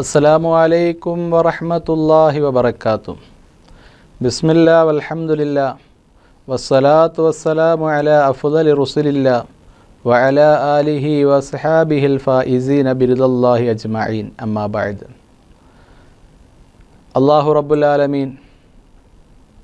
അസ്സലാമു അലൈക്കും വറഹമത്തല്ലാഹി വബറകാതുഹു. ബിസ്മില്ല വൽഹംദുലില്ലാ. വസ്സലാത്തു വസ്സലാമു അല അഫുദലി റുസുലില്ല. വഅലാ ആലിഹി വസ്ഹാബിഹിൽ ഫായിസീന ബിരുദല്ലാഹി അജ്മഈൻ. അമ്മാ ബഅദ്. അല്ലാഹു റബ്ബുൽ ആലമീൻ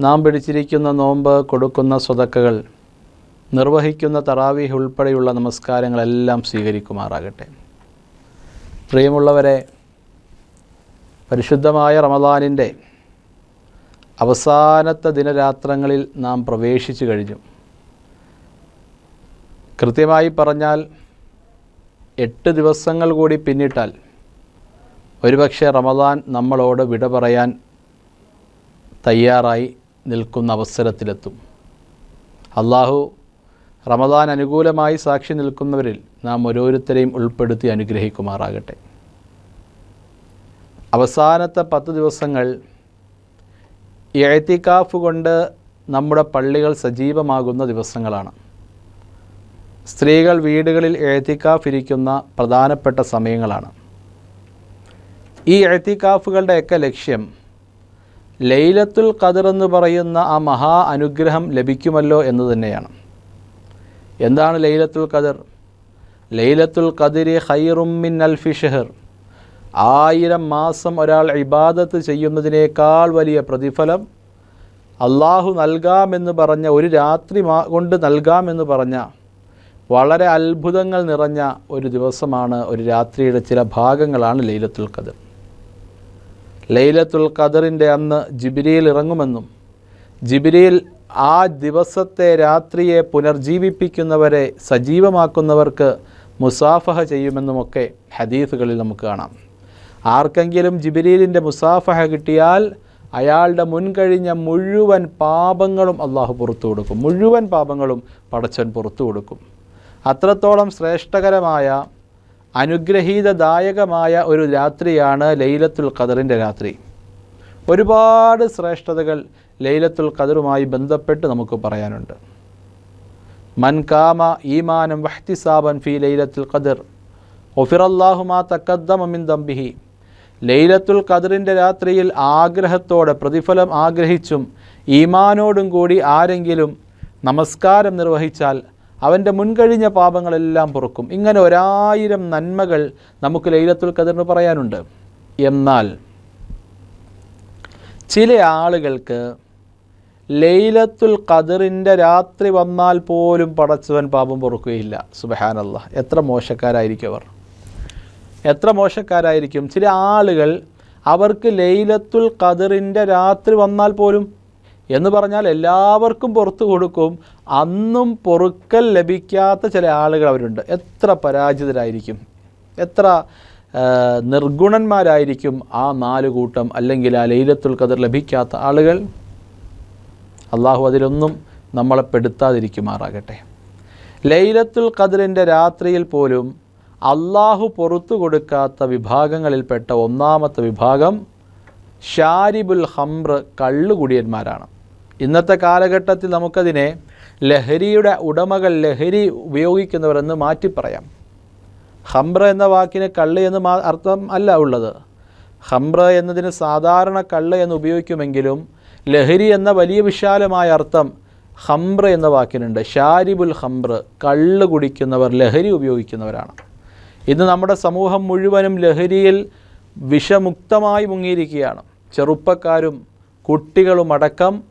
നാം പിടിച്ചിരിക്കുന്ന നോമ്പ് കൊടുക്കുന്ന സ്വതക്കകൾ നിർവഹിക്കുന്ന തറാവീഹ് ഉൾപ്പെടെയുള്ള നമസ്കാരങ്ങളെല്ലാം സ്വീകരിക്കുമാറാകട്ടെ. പ്രിയമുള്ളവരെ പരിശുദ്ധമായ റമദാനിന്റെ അവസാനത്തെ ദിനരാത്രങ്ങളിൽ നാം പ്രവേശിച്ചു കഴിഞ്ഞു. കൃത്യമായി പറഞ്ഞാൽ എട്ട് ദിവസങ്ങൾ കൂടി പിന്നിട്ടാൽ ഒരുപക്ഷെ റമദാൻ നമ്മളോട് വിട പറയാൻ തയ്യാറായി നിൽക്കുന്ന അവസരത്തിലെത്തും. അള്ളാഹു റമദാൻ അനുകൂലമായി സാക്ഷി നിൽക്കുന്നവരിൽ നാം ഓരോരുത്തരെയും ഉൾപ്പെടുത്തി അനുഗ്രഹിക്കുമാറാകട്ടെ. അവസാനത്തെ പത്ത് ദിവസങ്ങൾ എഴുത്തിക്കാഫ് കൊണ്ട് നമ്മുടെ പള്ളികൾ സജീവമാകുന്ന ദിവസങ്ങളാണ്. സ്ത്രീകൾ വീടുകളിൽ എഴുത്തിക്കാഫ് ഇരിക്കുന്ന പ്രധാനപ്പെട്ട സമയങ്ങളാണ്. ഈ എഴുത്തിക്കാഫുകളുടെയൊക്കെ ലക്ഷ്യം ലൈലത്തുൽ ഖദർ എന്ന് പറയുന്ന ആ മഹാ അനുഗ്രഹം ലഭിക്കുമല്ലോ എന്ന് തന്നെയാണ്. എന്താണ് ലൈലത്തുൽ ഖദർ? ലൈലത്തുൽ ഖദരി ഖൈറും മിൻ അൽഫി ആയിരം മാസം ഒരാൾ ഇബാദത്ത് ചെയ്യുന്നതിനേക്കാൾ വലിയ പ്രതിഫലം അള്ളാഹു നൽകാമെന്ന് പറഞ്ഞ ഒരു രാത്രി മാ കൊണ്ട് നൽകാമെന്ന് പറഞ്ഞ വളരെ അത്ഭുതങ്ങൾ നിറഞ്ഞ ഒരു ദിവസമാണ് ഒരു രാത്രിയുടെ ചില ഭാഗങ്ങളാണ് ലൈലത്തുൽ ഖദർ. ലൈലത്തുൽ ഖദറിന്റെ അന്ന് ജിബിരിയിൽ ഇറങ്ങുമെന്നും ജിബിരിയിൽ ആ ദിവസത്തെ രാത്രിയെ പുനർജീവിപ്പിക്കുന്നവരെ സജീവമാക്കുന്നവർക്ക് മുസാഫഹ ചെയ്യുമെന്നുമൊക്കെ ഹദീസുകളിൽ നമുക്ക് കാണാം. ആർക്കെങ്കിലും ജിബിലീലിന്റെ മുസാഫഹ കിട്ടിയാൽ അയാളുടെ മുൻകഴിഞ്ഞ മുഴുവൻ പാപങ്ങളും അള്ളാഹു പുറത്തു കൊടുക്കും. മുഴുവൻ പാപങ്ങളും പടച്ചൻ പുറത്തു കൊടുക്കും. അത്രത്തോളം ശ്രേഷ്ഠകരമായ അനുഗ്രഹീതദായകമായ ഒരു രാത്രിയാണ് ലൈലത്തുൽ ഖദറിന്റെ രാത്രി. ഒരുപാട് ശ്രേഷ്ഠതകൾ ലൈലത്തുൽ ഖദറുമായി ബന്ധപ്പെട്ട് നമുക്ക് പറയാനുണ്ട്. മൻ കാമ ഈമാനം വഹ്തിസാബൻ ഫി ലൈലത്തുൽ ഖദർ ഒഫിറല്ലാഹുമാ തക്കദ്ദമിൻ ദംബിഹി. ലൈലത്തുൽ ഖദറിന്റെ രാത്രിയിൽ ആഗ്രഹത്തോടെ പ്രതിഫലം ആഗ്രഹിച്ചും ഈമാനോടും കൂടി ആരെങ്കിലും നമസ്കാരം നിർവഹിച്ചാൽ അവന്റെ മുൻകഴിഞ്ഞ പാപങ്ങളെല്ലാം പൊറുക്കും. ഇങ്ങനെ ഒരായിരം നന്മകൾ നമുക്ക് ലൈലത്തുൽ ഖദറിന് പറയാനുണ്ട്. എന്നാൽ ചില ആളുകൾക്ക് ലൈലത്തുൽ ഖദറിന്റെ രാത്രി വന്നാൽ പോലും പടച്ചവൻ പാപം പൊറുക്കുകയില്ല. സുബഹാനല്ല എത്ര മോശക്കാരായിരിക്കും അവർ. എത്ര മോശക്കാരായിരിക്കും? ചില ആളുകൾ അവർക്ക് ലൈലത്തുൽ ഖദറിന്റെ രാത്രി വന്നാൽ പോലും എന്ന് പറഞ്ഞാൽ എല്ലാവർക്കും പുറത്തു കൊടുക്കും. അന്നും പൊറുക്കൽ ലഭിക്കാത്ത ചില ആളുകൾ അവരുണ്ട്. എത്ര പരാജിതരായിരിക്കും? എത്ര നിർഗുണന്മാരായിരിക്കും ആ നാല് കൂട്ടം അല്ലെങ്കിൽ ആ ലൈലത്തുൽ ഖദർ ലഭിക്കാത്ത ആളുകൾ? അള്ളാഹു അതിലൊന്നും നമ്മളെ പെടുത്താതിരിക്കുമാറാകട്ടെ. ലൈലത്തുൽ ഖദറിന്റെ രാത്രിയിൽ പോലും അള്ളാഹു പുറത്തു കൊടുക്കാത്ത വിഭാഗങ്ങളിൽപ്പെട്ട ഒന്നാമത്തെ വിഭാഗം ഷാരിബുൽ ഹംറ് കള്ളുകുടിയന്മാരാണ്. ഇന്നത്തെ കാലഘട്ടത്തിൽ നമുക്കതിനെ ലഹരിയുടെ ഉടമകൾ ലഹരി ഉപയോഗിക്കുന്നവരെന്ന് മാറ്റി പറയാം ഹംബ്ര എന്ന വാക്കിന് കള്ള് എന്ന് മാ അർത്ഥം അല്ല ഉള്ളത്. ഹംബ്ര എന്നതിന് സാധാരണ കള്ള് എന്ന് ഉപയോഗിക്കുമെങ്കിലും ലഹരി എന്ന വലിയ വിശാലമായ അർത്ഥം ഹംബ്ര എന്ന വാക്കിനുണ്ട്. ഷാരിബുൽ ഹംബ്ര കള്ള് കുടിക്കുന്നവർ ലഹരി ഉപയോഗിക്കുന്നവരാണ്. ഇന്ന് നമ്മുടെ സമൂഹം മുഴുവനും ലഹരിയിൽ വിഷമുക്തമായി മുങ്ങിയിരിക്കുകയാണ്. ചെറുപ്പക്കാരും കുട്ടികളുമടക്കം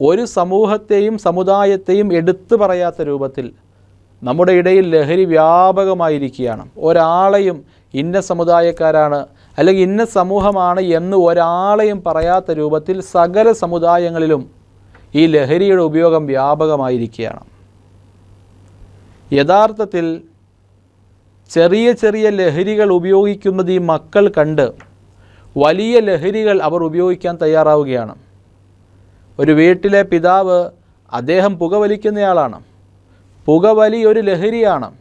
ഒരു സമൂഹത്തെയും സമുദായത്തെയും എടുത്തു പറയാത്ത രൂപത്തിൽ നമ്മുടെ ഇടയിൽ ലഹരി വ്യാപകമായിരിക്കുകയാണ്. ഒരാളെയും ഇന്ന സമുദായക്കാരാണ് അല്ലെങ്കിൽ ഇന്ന സമൂഹമാണ് എന്ന് ഒരാളെയും പറയാത്ത രൂപത്തിൽ സകല സമുദായങ്ങളിലും ഈ ലഹരിയുടെ ഉപയോഗം വ്യാപകമായിരിക്കുകയാണ്. യഥാർത്ഥത്തിൽ ചെറിയ ചെറിയ ലഹരികൾ ഉപയോഗിക്കുന്നത് ഈ മക്കൾ കണ്ട് വലിയ ലഹരികൾ അവർ ഉപയോഗിക്കാൻ തയ്യാറാവുകയാണ്. ഒരു വീട്ടിലെ പിതാവ് അദ്ദേഹം പുകവലിക്കുന്നയാളാണ്. പുകവലി ഒരു ലഹരിയാണ്.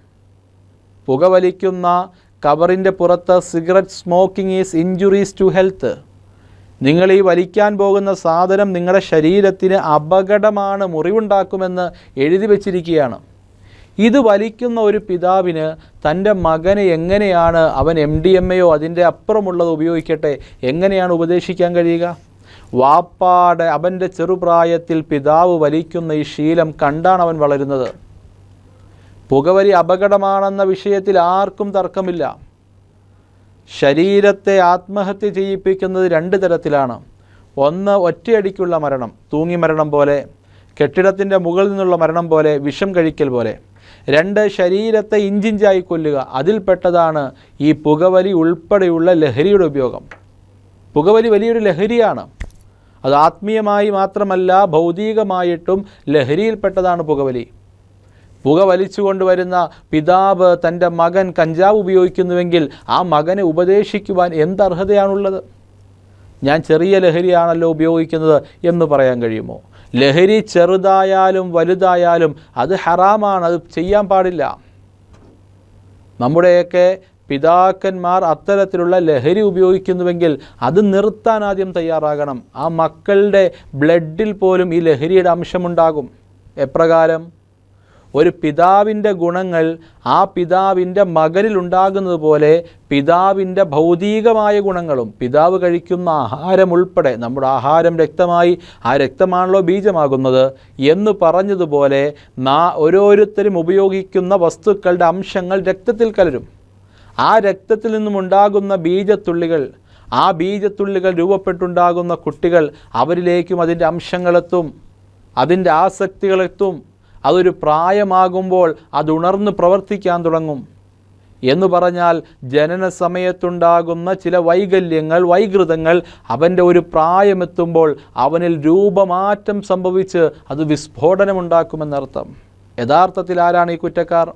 പുകവലിക്കുന്ന കവറിന്റെ പുറത്ത് cigarette smoking is injuries to health. നിങ്ങൾ ഈ വലിക്കാൻ പോകുന്ന സാധനം നിങ്ങളുടെ ശരീരത്തിന് അപകടമാണ് മുറിവുണ്ടാക്കുമെന്ന് എഴുതി വച്ചിരിക്കുകയാണ്. ഇത് വലിക്കുന്ന ഒരു പിതാവിന് തന്റെ മകനെ എങ്ങനെയാണ് അവൻ എം ഡി എം എയോ അതിന്റെ അപ്പുറമുള്ളത് ഉപയോഗിക്കട്ടെ? എങ്ങനെയാണ് ഉപദേശിക്കാൻ കഴിയുക? വാപ്പാടെ അവന്റെ ചെറുപ്രായത്തിൽ പിതാവ് വലിക്കുന്ന ഈ ശീലം കണ്ടാണ് അവൻ വളരുന്നത്. പുകവലി അപകടമാണെന്ന വിഷയത്തിൽ ആർക്കും തർക്കമില്ല. ശരീരത്തെ ആത്മഹത്യ ചെയ്യിപ്പിക്കുന്നത് രണ്ട് തരത്തിലാണ്. ഒന്ന് ഒറ്റയടിക്കുള്ള മരണം തൂങ്ങി മരണം പോലെ കെട്ടിടത്തിന്റെ മുകളിൽ നിന്നുള്ള മരണം പോലെ വിഷം കഴിക്കൽ പോലെ. രണ്ട് ശരീരത്തെ ഇഞ്ചിഞ്ചായി കൊല്ലുക. അതിൽപ്പെട്ടതാണ് ഈ പുകവലി ഉൾപ്പെടെയുള്ള ലഹരിയുടെ ഉപയോഗം. പുകവലി വലിയൊരു ലഹരിയാണ്. അത് ആത്മീയമായി മാത്രമല്ല ഭൗതികമായിട്ടും ലഹരിയിൽപ്പെട്ടതാണ് പുകവലി. പുക വലിച്ചു കൊണ്ടുവരുന്ന പിതാവ് തന്റെ മകൻ കഞ്ചാവ് ഉപയോഗിക്കുന്നുവെങ്കിൽ ആ മകനെ ഉപദേശിക്കുവാൻ എന്തർഹതയാണുള്ളത്? ഞാൻ ചെറിയ ലഹരിയാണല്ലോ ഉപയോഗിക്കുന്നത് എന്ന് പറയാൻ കഴിയുമോ? ലഹരി ചെറുതായാലും വലുതായാലും അത് ഹറാമാണ് അത് ചെയ്യാൻ പാടില്ല. നമ്മുടെയൊക്കെ പിതാക്കന്മാർ അത്തരത്തിലുള്ള ലഹരി ഉപയോഗിക്കുന്നുവെങ്കിൽ അത് നിർത്താൻ ആദ്യം തയ്യാറാകണം. ആ മക്കളുടെ ബ്ലഡിൽ പോലും ഈ ലഹരിയുടെ അംശമുണ്ടാകും. എപ്രകാരം? ഒരു പിതാവിന്റെ ഗുണങ്ങൾ ആ പിതാവിന്റെ മകനിൽ ഉണ്ടാകുന്നത് പോലെ പിതാവിന്റെ ഭൗതികമായ ഗുണങ്ങളും പിതാവ് കഴിക്കുന്ന ആഹാരം ഉൾപ്പെടെ നമ്മുടെ ആഹാരം രക്തമായി ആ രക്തമാണല്ലോ ബീജമാകുന്നത് എന്ന് പറഞ്ഞതുപോലെ നാ ഓരോരുത്തരും ഉപയോഗിക്കുന്ന വസ്തുക്കളുടെ അംശങ്ങൾ രക്തത്തിൽ കലരും. ആ രക്തത്തിൽ നിന്നും ഉണ്ടാകുന്ന ബീജത്തുള്ളികൾ ആ ബീജത്തുള്ളികൾ രൂപപ്പെട്ടുണ്ടാകുന്ന കുട്ടികൾ അവരിലേക്കും അതിന്റെ അംശങ്ങളെത്തും അതിന്റെ ആസക്തികളെത്തും. അതൊരു പ്രായമാകുമ്പോൾ അത് ഉണർന്ന് പ്രവർത്തിക്കാൻ തുടങ്ങും. എന്ന് പറഞ്ഞാൽ ജനന സമയത്തുണ്ടാകുന്ന ചില വൈകല്യങ്ങൾ വൈകൃതങ്ങൾ അവന്റെ ഒരു പ്രായമെത്തുമ്പോൾ അവനിൽ രൂപമാറ്റം സംഭവിച്ച് അത് വിസ്ഫോടനമുണ്ടാക്കുമെന്നർത്ഥം. യഥാർത്ഥത്തിൽ ആരാണ് ഈ കുറ്റക്കാർ?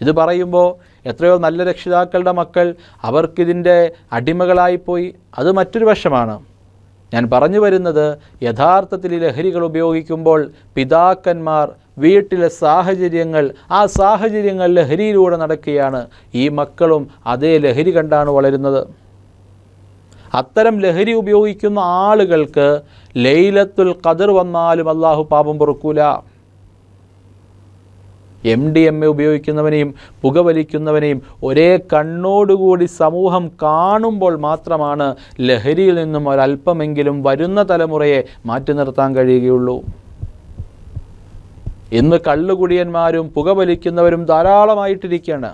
ഇത് പറയുമ്പോൾ എത്രയോ നല്ല രക്ഷിതാക്കളുടെ മക്കൾ അവർക്കിതിന്റെ അടിമകളായിപ്പോയി. അത് മറ്റൊരു വശമാണ്. ഞാൻ പറഞ്ഞു വരുന്നത് യഥാർത്ഥത്തിൽ ലഹരികൾ ഉപയോഗിക്കുമ്പോൾ പിതാക്കന്മാർ വീട്ടിലെ സാഹചര്യങ്ങൾ ആ സാഹചര്യങ്ങൾ ലഹരിയിലൂടെ നടക്കുകയാണ്. ഈ മക്കളും അതേ ലഹരി കണ്ടാണ് വളരുന്നത്. അത്തരം ലഹരി ഉപയോഗിക്കുന്ന ആളുകൾക്ക് ലൈലത്തുൽ ഖദർ വന്നാലും അള്ളാഹു പാപം പൊറുക്കൂല. എം ഡി എം എ ഉപയോഗിക്കുന്നവനെയും പുകവലിക്കുന്നവനെയും ഒരേ കണ്ണോടുകൂടി സമൂഹം കാണുമ്പോൾ മാത്രമാണ് ലഹരിയിൽ നിന്നും ഒരല്പമെങ്കിലും വരുന്ന തലമുറയെ മാറ്റി നിർത്താൻ കഴിയുകയുള്ളൂ. ഇന്ന് കള്ളുകുടിയന്മാരും പുകവലിക്കുന്നവരും ധാരാളമായിട്ടിരിക്കുകയാണ്.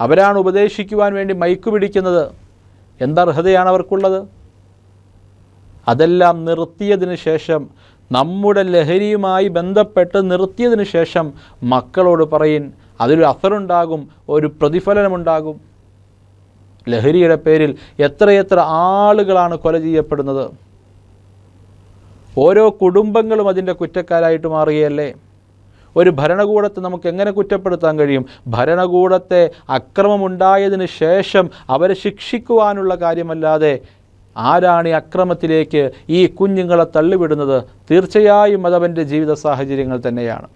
അവരാണ് ഉപദേശിക്കുവാൻ വേണ്ടി മൈക്ക് പിടിക്കുന്നത്. എന്തർഹതയാണ് അവർക്കുള്ളത്? അതെല്ലാം നിർത്തിയതിന് ശേഷം നമ്മുടെ ലഹരിയുമായി ബന്ധപ്പെട്ട് നിർത്തിയതിന് ശേഷം മക്കളോട് പറയിൻ അതിലൊരു അസറുണ്ടാകും ഒരു പ്രതിഫലനമുണ്ടാകും. ലഹരിയുടെ പേരിൽ എത്രയെത്ര ആളുകളാണ് കൊല ചെയ്യപ്പെടുന്നത്? ഓരോ കുടുംബങ്ങളും അതിന്റെ കുറ്റക്കാരായിട്ട് മാറുകയല്ലേ? ഒരു ഭരണകൂടത്തെ നമുക്ക് എങ്ങനെ കുറ്റപ്പെടുത്താൻ കഴിയും? ഭരണകൂടത്തെ അക്രമമുണ്ടായതിന് ശേഷം അവരെ ശിക്ഷിക്കുവാനുള്ള കാര്യമല്ലാതെ ആരാണ് ഈ അക്രമത്തിലേക്ക് ഈ കുഞ്ഞുങ്ങളെ തള്ളിവിടുന്നത്? തീർച്ചയായും അതവന്റെ ജീവിത സാഹചര്യങ്ങൾ തന്നെയാണ്.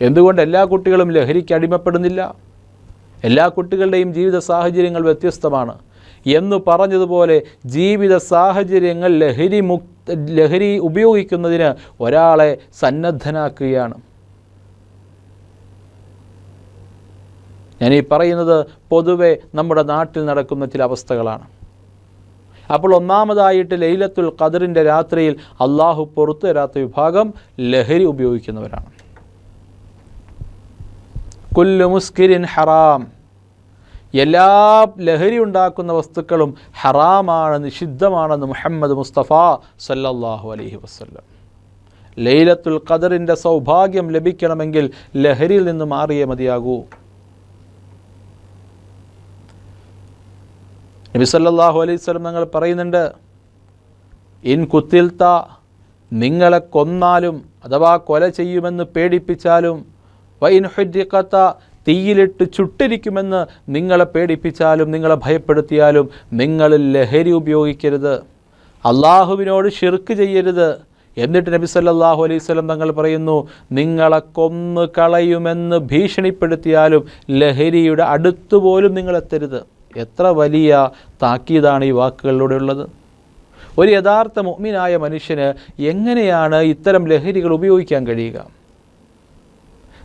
എന്തുകൊണ്ട് എല്ലാ കുട്ടികളും ലഹരിക്ക് അടിമപ്പെടുന്നില്ല? എല്ലാ കുട്ടികളുടെയും ജീവിത സാഹചര്യങ്ങൾ വ്യത്യസ്തമാണ്. എന്ന് പറഞ്ഞതുപോലെ ജീവിത സാഹചര്യങ്ങൾ ലഹരി മുക്ത ലഹരി ഉപയോഗിക്കുന്നതിന് ഒരാളെ സന്നദ്ധനാക്കുകയാണ്. ഞാൻ ഈ പറയുന്നത് പൊതുവെ നമ്മുടെ നാട്ടിൽ നടക്കുന്ന ചില അവസ്ഥകളാണ്. അപ്പോൾ ഒന്നാമതായിട്ട് ലൈലത്തുൽ ഖദറിന്റെ രാത്രിയിൽ അള്ളാഹു പുറത്തു തരാത്ത വിഭാഗം ലഹരി ഉപയോഗിക്കുന്നവരാണ്. കുല്ലു മുസ്കിരിൻ ഹറാം. എല്ലാ ലഹരി ഉണ്ടാക്കുന്ന വസ്തുക്കളും ഹറാമാണ് നിഷിദ്ധമാണെന്ന് മുഹമ്മദ് മുസ്തഫ സല്ലല്ലാഹു അലൈഹി വസല്ലം. ലൈലത്തുൽ ഖദറിന്റെ സൗഭാഗ്യം ലഭിക്കണമെങ്കിൽ ലഹരിയിൽ നിന്ന് മാറിയേ മതിയാകൂ. നബി സല്ലല്ലാഹു അലൈഹി വസല്ലം നിങ്ങൾ പറയുന്നുണ്ട് ഇൻ കുത്തിൽത്ത നിങ്ങളെ കൊന്നാലും അഥവാ കൊല ചെയ്യുമെന്ന് പേടിപ്പിച്ചാലും വൈൻ ഹുരിക്കത്ത തീയിലിട്ട് ചുട്ടിരിക്കുമെന്ന് നിങ്ങളെ പേടിപ്പിച്ചാലും നിങ്ങളെ ഭയപ്പെടുത്തിയാലും നിങ്ങൾ ലഹരി ഉപയോഗിക്കരുത്. അള്ളാഹുവിനോട് ഷിർക്ക് ചെയ്യരുത്. എന്നിട്ട് നബി സല്ലല്ലാഹു അലൈഹി വസല്ലം തങ്ങൾ പറയുന്നു നിങ്ങളെ കൊന്നു കളയുമെന്ന് ഭീഷണിപ്പെടുത്തിയാലും ലഹരിയുടെ അടുത്തുപോലും നിങ്ങളെത്തരുത് എത്ര വലിയ താക്കീതാണ് ഈ വാക്കുകളിലൂടെ ഉള്ളത് ഒരു യഥാർത്ഥ മുഅ്മിനായ മനുഷ്യന് എങ്ങനെയാണ് ഇത്തരം ലഹരികൾ ഉപയോഗിക്കാൻ കഴിയുക?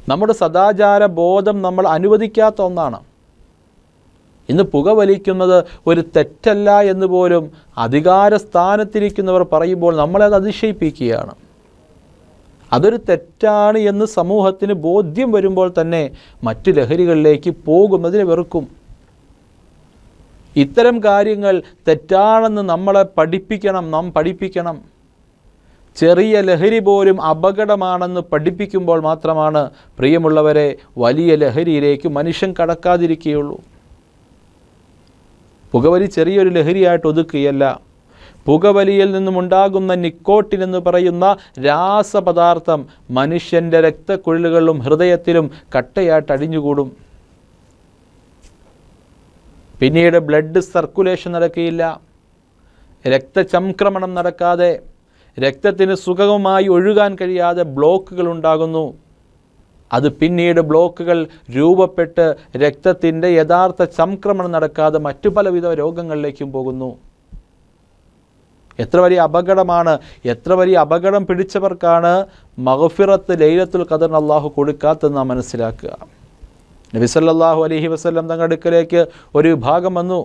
നമ്മുടെ സദാചാര ബോധം നമ്മൾ അനുവദിക്കാത്ത ഒന്നാണ്. ഇന്ന് പുകവലിക്കുന്നത് ഒരു തെറ്റല്ല എന്ന് പോലും അധികാര സ്ഥാനത്തിരിക്കുന്നവർ പറയുമ്പോൾ നമ്മളെ അത് അതിശയിപ്പിക്കുകയാണ്. അതൊരു തെറ്റാണ് എന്ന് സമൂഹത്തിന് ബോധ്യം വരുമ്പോൾ തന്നെ മറ്റു ലഹരികളിലേക്ക് പോകുന്നതിനെ വെറുക്കും. ഇത്തരം കാര്യങ്ങൾ തെറ്റാണെന്ന് നമ്മളെ പഠിപ്പിക്കണം നാം പഠിപ്പിക്കണം. ചെറിയ ലഹരി പോലും അപകടമാണെന്ന് പഠിപ്പിക്കുമ്പോൾ മാത്രമാണ് പ്രിയമുള്ളവരെ വലിയ ലഹരിയിലേക്ക് മനുഷ്യൻ കടക്കാതിരിക്കുകയുള്ളൂ. പുകവലി ചെറിയൊരു ലഹരിയായിട്ട് ഒതുക്കുകയല്ല. പുകവലിയിൽ നിന്നുമുണ്ടാകുന്ന നിക്കോട്ടിൻ എന്ന് പറയുന്ന രാസപദാർത്ഥം മനുഷ്യന്റെ രക്തക്കുഴലുകളിലും ഹൃദയത്തിലും കട്ടയായിട്ട് അടിഞ്ഞുകൂടും. പിന്നീട് ബ്ലഡ് സർക്കുലേഷൻ നടക്കുകയില്ല. രക്തചംക്രമണം നടക്കാതെ രക്തത്തിന് സുഗമമായി ഒഴുകാൻ കഴിയാതെ ബ്ലോക്കുകൾ ഉണ്ടാകുന്നു. അത് പിന്നീട് ബ്ലോക്കുകൾ രൂപപ്പെട്ട് രക്തത്തിന്റെ യഥാർത്ഥ സംക്രമണം നടക്കാതെ മറ്റു പലവിധ രോഗങ്ങളിലേക്കും പോകുന്നു. എത്ര വലിയ അപകടമാണ് എത്ര വലിയ അപകടം പിടിച്ചവർക്കാണ് മഹഫിറത്ത് ലൈലത്തുൽ ഖദർ അള്ളാഹു കൊടുക്കാത്തെന്ന് നാം മനസ്സിലാക്കുക. നബി സല്ലല്ലാഹു അലൈഹി വസല്ലം തങ്ങളുടെ അടുക്കലേക്ക് ഒരു വിഭാഗം വന്നു.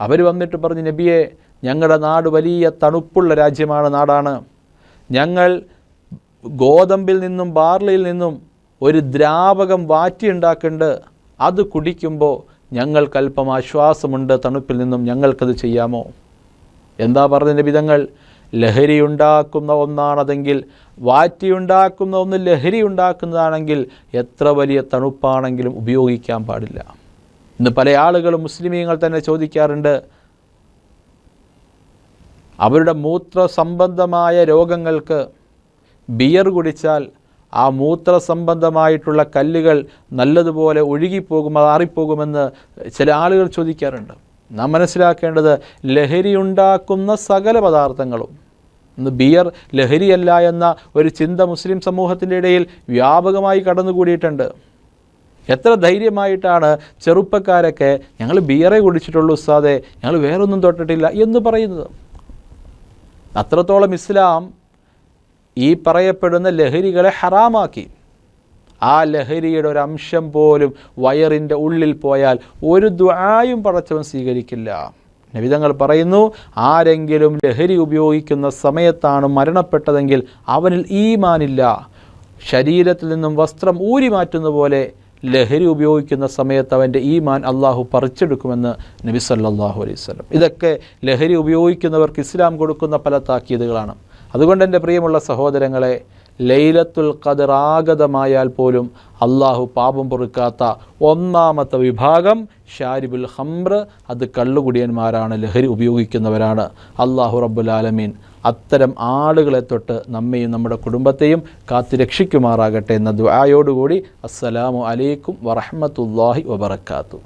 അവർ വന്നിട്ട് പറഞ്ഞു നബിയെ ഞങ്ങളുടെ നാട് വലിയ തണുപ്പുള്ള രാജ്യമാണ് നാടാണ്. ഞങ്ങൾ ഗോതമ്പിൽ നിന്നും ബാർലിയിൽ നിന്നും ഒരു ദ്രാവകം വാറ്റിയുണ്ടാക്കുന്നുണ്ട് അത് കുടിക്കുമ്പോൾ ഞങ്ങൾക്കല്പം ആശ്വാസമുണ്ട് തണുപ്പിൽ നിന്നും ഞങ്ങൾക്കത് ചെയ്യാമോ? എന്താ പറഞ്ഞ നിബിതങ്ങൾ ലഹരി ഉണ്ടാക്കുന്ന ഒന്നാണതെങ്കിൽ വാറ്റിയുണ്ടാക്കുന്ന ഒന്ന് ലഹരി ഉണ്ടാക്കുന്നതാണെങ്കിൽ എത്ര വലിയ തണുപ്പാണെങ്കിലും ഉപയോഗിക്കാൻ പാടില്ല. ഇന്ന് പല ആളുകളും മുസ്ലിമീങ്ങൾ തന്നെ ചോദിക്കാറുണ്ട് അവരുടെ മൂത്ര സംബന്ധമായ രോഗങ്ങൾക്ക് ബിയർ കുടിച്ചാൽ ആ മൂത്ര സംബന്ധമായിട്ടുള്ള കല്ലുകൾ നല്ലതുപോലെ ഒഴുകിപ്പോകും അതാറിപ്പോകുമെന്ന് ചില ആളുകൾ ചോദിക്കാറുണ്ട്. നാം മനസ്സിലാക്കേണ്ടത് ലഹരി ഉണ്ടാക്കുന്ന സകല പദാർത്ഥങ്ങളും. ഇന്ന് ബിയർ ലഹരിയല്ല എന്ന ഒരു ചിന്ത മുസ്ലിം സമൂഹത്തിന്റെ ഇടയിൽ വ്യാപകമായി കടന്നുകൂടിയിട്ടുണ്ട്. എത്ര ധൈര്യമായിട്ടാണ് ചെറുപ്പക്കാരൊക്കെ ഞങ്ങൾ ബിയറെ കുടിച്ചിട്ടുള്ളൂ ഉസ്താദെ ഞങ്ങൾ വേറൊന്നും തൊട്ടിട്ടില്ല എന്ന് പറയുന്നത്. അത്രത്തോളം ഇസ്ലാം ഈ പറയപ്പെടുന്ന ലഹരികളെ ഹറാമാക്കി. ആ ലഹരിയുടെ ഒരു അംശം പോലും വയറിന്റെ ഉള്ളിൽ പോയാൽ ഒരു ദ്വായും പടച്ചവൻ സ്വീകരിക്കില്ല. നബിതങ്ങൾ പറയുന്നു ആരെങ്കിലും ലഹരി ഉപയോഗിക്കുന്ന സമയത്താണ് മരണപ്പെട്ടതെങ്കിൽ അവനിൽ ഈമാനില്ല. ശരീരത്തിൽ നിന്നും വസ്ത്രം ഊരി മാറ്റുന്ന പോലെ ലഹരി ഉപയോഗിക്കുന്ന സമയത്ത് അവന്റെ ഈമാൻ അള്ളാഹു പറിച്ചെടുക്കുമെന്ന് നബി സല്ലാഹു അലൈഹി വസല്ലം. ഇതൊക്കെ ലഹരി ഉപയോഗിക്കുന്നവർക്ക് ഇസ്ലാം കൊടുക്കുന്ന പല താക്കീതുകളാണ്. അതുകൊണ്ട് എന്റെ പ്രിയമുള്ള സഹോദരങ്ങളെ ലൈലത്തുൽ ഖദർ പോലും അള്ളാഹു പാപം പൊറുക്കാത്ത ഒന്നാമത്തെ വിഭാഗം ഷാരിബുൽ ഹംറ് അത് കള്ളുകുടിയന്മാരാണ് ലഹരി ഉപയോഗിക്കുന്നവരാണ്. അള്ളാഹു റബ്ബുലാലമീൻ അത്തരം ആളുകളെ തൊട്ട് നമ്മയും നമ്മുടെ കുടുംബത്തെയും കാത്തു രക്ഷിക്കുമാറാകട്ടെ എന്ന ദ്വായോടുകൂടി അസ്സലാമു അലൈക്കും വറഹ്മത്തുള്ളാഹി വബറകാതുഹു.